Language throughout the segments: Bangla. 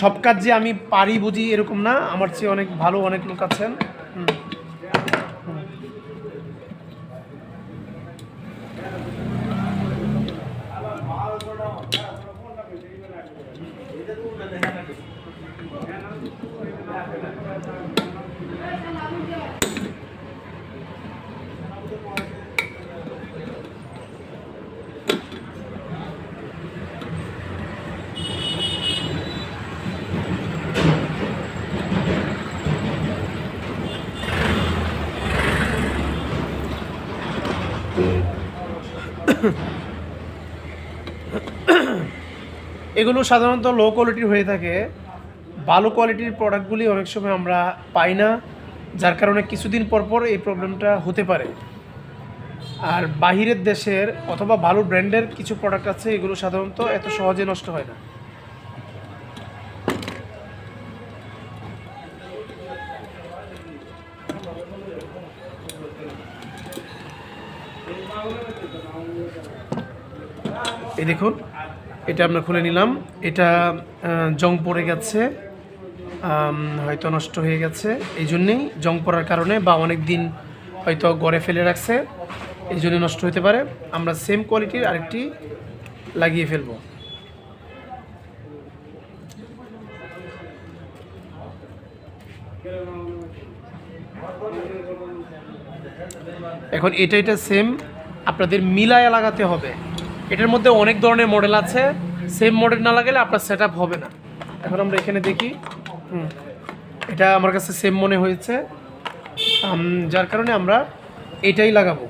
সব কাজ যে আমি পারি বুঝি এরকম না। আমার চেয়ে অনেক ভালো অনেক লোক আছেন। এগুলো সাধারণত লো কোয়ালিটির হয়ে থাকে। ভালো কোয়ালিটির প্রোডাক্টগুলি অনেক সময় আমরা পাই না, যার কারণে কিছুদিন পর পর এই প্রবলেমটা হতে পারে। আর বাহিরের দেশের অথবা ভালো ব্র্যান্ডের কিছু প্রোডাক্ট আছে, এগুলো সাধারণত এত সহজে নষ্ট হয় না। এই দেখুন, এটা আমরা খুলে নিলাম। এটা জং পড়ে গেছে হয়তো নষ্ট হয়ে গেছে। এই জন্যেই জং পড়ার কারণে বা অনেক দিন হয়তো গড়ে ফেলে রাখছে। এই জন্য নষ্ট হতে পারে। আমরা সেম কোয়ালিটির আরেকটি লাগিয়ে ফেলব। এখন এটা এটা সেম আপনাদের মিলায়া লাগাতে হবে। এটার মধ্যে অনেক ধরনের মডেল আছে। সেম মডেল না লাগালে আপনার সেট হবে না। এখন আমরা এখানে দেখি। হুম। এটা আমার কাছে সেম মনে হয়েছে। যার কারণে আমরা এটাই লাগাবো।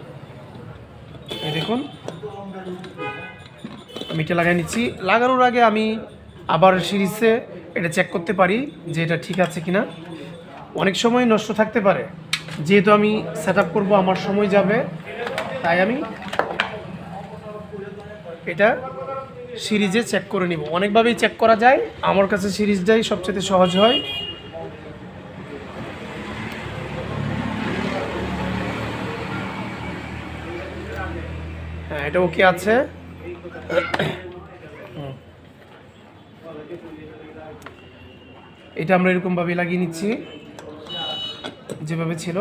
দেখুন। আমি এটা লাগাই নিচ্ছি। লাগানোর আগে আমি আবার সিরিজে এটা চেক করতে পারি যে এটা ঠিক আছে কিনা। অনেক সময় নষ্ট থাকতে পারে। যেহেতু আমি সেট আপ করব, আমার সময় যাবে। তাই আমি এটা সিরিজে চেক করে নিব। অনেকভাবেই চেক করা যায়। আমার কাছে সিরিজটাই সবচেয়ে সহজ হয়। হ্যাঁ এটা ওকে আছে। এটা আমরা এরকমভাবে লাগিয়ে নিচ্ছি। যেভাবে ছিল।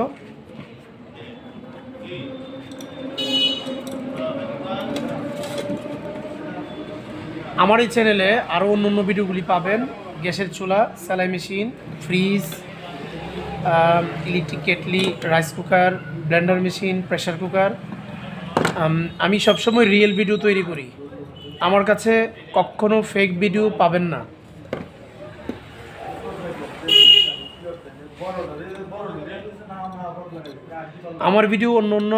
আমার এই চ্যানেলে আরও অন্য অন্য ভিডিওগুলি পাবেন। গ্যাসের চুলা, সেলাই machine fridge electric kettle rice cooker blender machine pressure cooker আমি সবসময় রিয়েল ভিডিও তৈরি করি। আমার কাছে কখনো ফেক ভিডিও পাবেন না। আমার ভিডিও অন্য অন্য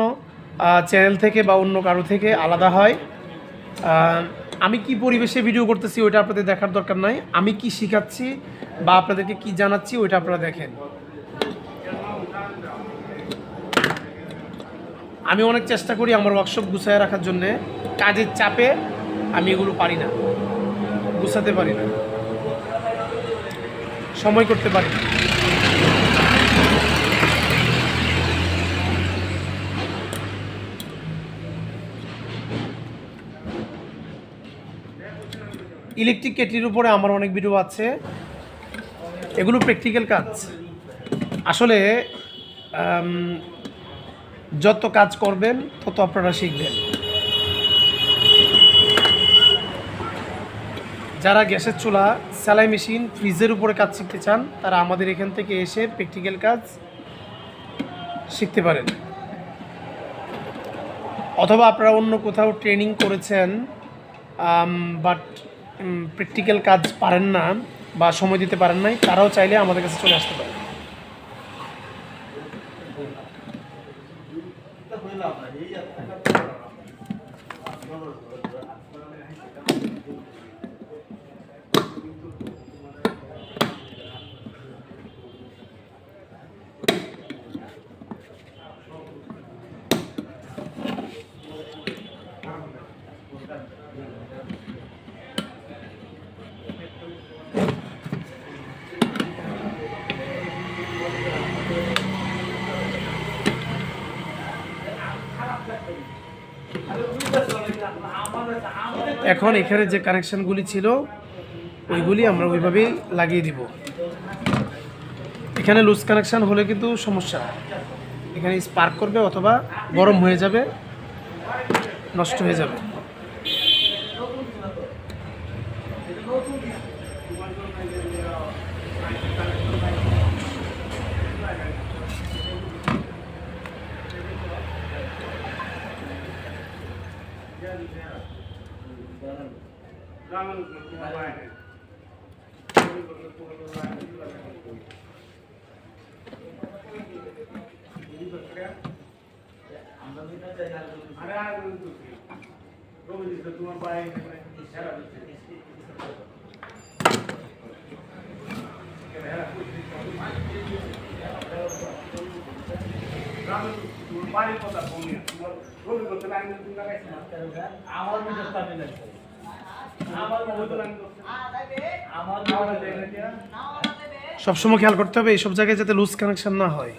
চ্যানেল থেকে বা অন্য কারও থেকে আলাদা হয়। আমি কি পরিবেশে ভিডিও করতেছি ওইটা আপনাদের দেখার দরকার নাই। আমি কি শিখাচ্ছি বা আপনাদেরকে কি জানাচ্ছি ওইটা আপনারা দেখেন। আমি অনেক চেষ্টা করি আমার ওয়ার্কশপ গুছায় রাখার জন্যে। কাজের চাপে আমি এগুলো পারি না। গুছাতে পারি না। সময় করতে পারি না। ইলেকট্রিক কেটলির উপরে আমার অনেক ভিডিও আছে। এগুলো প্র্যাকটিক্যাল কাজ। আসলে যত কাজ করবেন, তত আপনারা শিখবেন। যারা গ্যাসের চুলা, সেলাই মেশিন, ফ্রিজের উপরে কাজ শিখতে চান, তারা আমাদের এখান থেকে এসে প্র্যাকটিক্যাল কাজ শিখতে পারেন। অথবা আপনারা অন্য কোথাও ট্রেনিং করেছেন বাট প্র্যাকটিক্যাল কাজ পারেন না বা সময় দিতে পারেন নাই, তারাও চাইলে আমাদের কাছে চলে আসতে পারে। এখন এখানে যে কানেকশনগুলি ছিল, ওইগুলি আমরা ওইভাবেই লাগিয়ে দিব। এখানে লুজ কানেকশান হলে কিন্তু সমস্যা। এখানে স্পার্ক করবে অথবা গরম হয়ে যাবে, নষ্ট হয়ে যাবে। আমার মিটার পানি সবসময় খেয়াল করতে হবে, এইসব জায়গায় যাতে লুজ কানেকশন না হয়।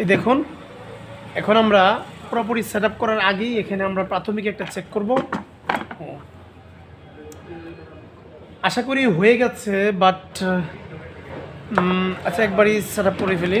এই দেখুন, এখন আমরা পুরোপুরি সেট করার আগেই এখানে আমরা প্রাথমিক একটা চেক করব। আশা করি হয়ে গেছে বাট আচ্ছা একবারই সেট করে ফেলি।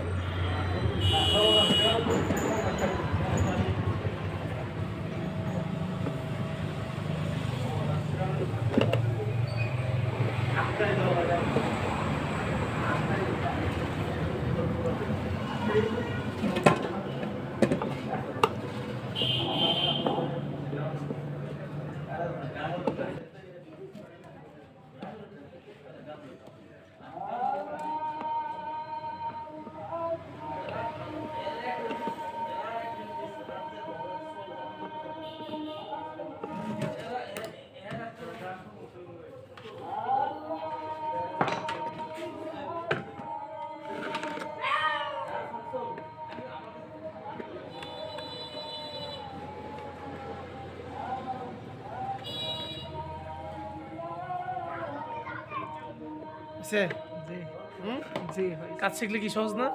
হয়েছে? কাজ শিখলে কি সহজ না?